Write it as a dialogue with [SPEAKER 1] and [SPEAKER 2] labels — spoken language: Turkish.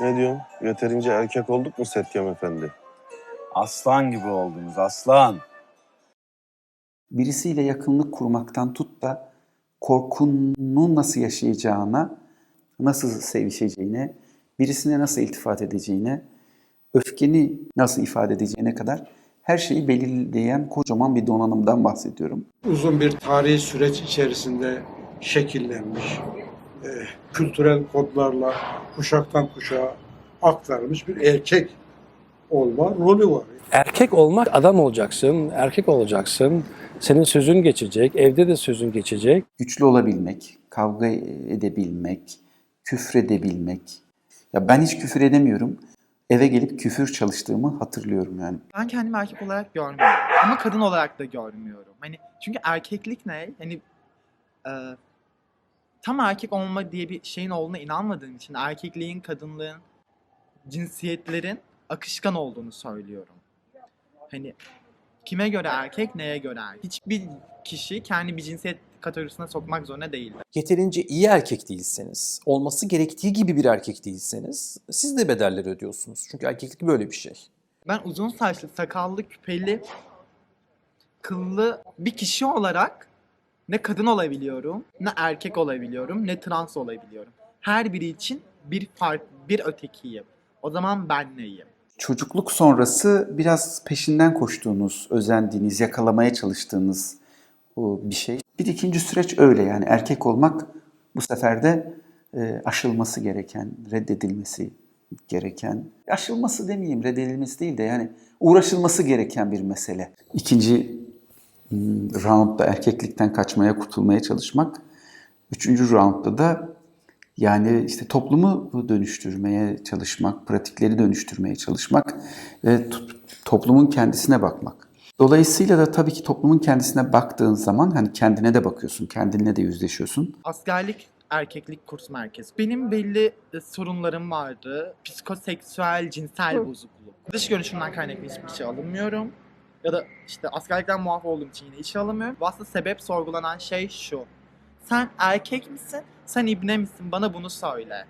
[SPEAKER 1] Ne diyorsun? Yeterince erkek olduk mu Setkem Efendi?
[SPEAKER 2] Aslan gibi oldunuz aslan.
[SPEAKER 3] birisiyle yakınlık kurmaktan tut da korkunu nasıl yaşayacağına, nasıl sevişeceğine, birisine nasıl iltifat edeceğine, öfkeni nasıl ifade edeceğine kadar her şeyi belirleyen kocaman bir donanımdan bahsediyorum.
[SPEAKER 4] uzun bir tarihi süreç içerisinde şekillenmiş, e, kültürel kodlarla kuşaktan kuşağa aktarılmış bir erkek olma rolü var.
[SPEAKER 5] Erkek olmak adam olacaksın, erkek olacaksın. Senin sözün geçecek, evde de sözün geçecek.
[SPEAKER 3] Güçlü olabilmek, kavga edebilmek, küfredebilmek. Ya ben hiç küfür edemiyorum. Eve gelip küfür çalıştığımı hatırlıyorum yani.
[SPEAKER 6] Ben kendimi erkek olarak görmüyorum. Ama kadın olarak da görmüyorum. Hani çünkü erkeklik ne? Hani e, tam erkek olma diye bir şeyin olduğuna inanmadığım için erkekliğin, kadınlığın, cinsiyetlerin akışkan olduğunu söylüyorum. Hani kime göre erkek, neye göre erkek? Hiçbir kişi kendi bir cinsiyet kategorisine sokmak zorunda değil.
[SPEAKER 7] yeterince iyi erkek değilseniz, olması gerektiği gibi bir erkek değilseniz siz de bedeller ödüyorsunuz. Çünkü erkeklik böyle bir şey.
[SPEAKER 6] Ben uzun saçlı, sakallı, küpeli, kıllı bir kişi olarak ne kadın olabiliyorum, ne erkek olabiliyorum, ne trans olabiliyorum. Her biri için bir fark, bir ötekiyim. O zaman ben neyim?
[SPEAKER 3] Çocukluk sonrası biraz peşinden koştuğunuz, özendiğiniz, yakalamaya çalıştığınız bir şey. Bir ikinci süreç öyle yani erkek olmak bu sefer de e, aşılması gereken, reddedilmesi gereken, aşılması demeyeyim, reddedilmesi değil de yani uğraşılması gereken bir mesele. İkinci roundda erkeklikten kaçmaya, kurtulmaya çalışmak. Üçüncü roundda da yani işte toplumu dönüştürmeye çalışmak, pratikleri dönüştürmeye çalışmak ve to- toplumun kendisine bakmak. Dolayısıyla da tabii ki toplumun kendisine baktığın zaman hani kendine de bakıyorsun, kendinle de yüzleşiyorsun.
[SPEAKER 6] Askerlik erkeklik kurs merkezi. Benim belli e, sorunlarım vardı. Psikoseksüel, cinsel bozukluk. Dış görünüşümden kaynaklı hiçbir şey alınmıyorum. Ya da işte askerlikten muaf olduğum için yine işe alınmıyorum. Bu aslında sebep sorgulanan şey şu. Sen erkek misin? Sen ibne misin? Bana bunu söyle.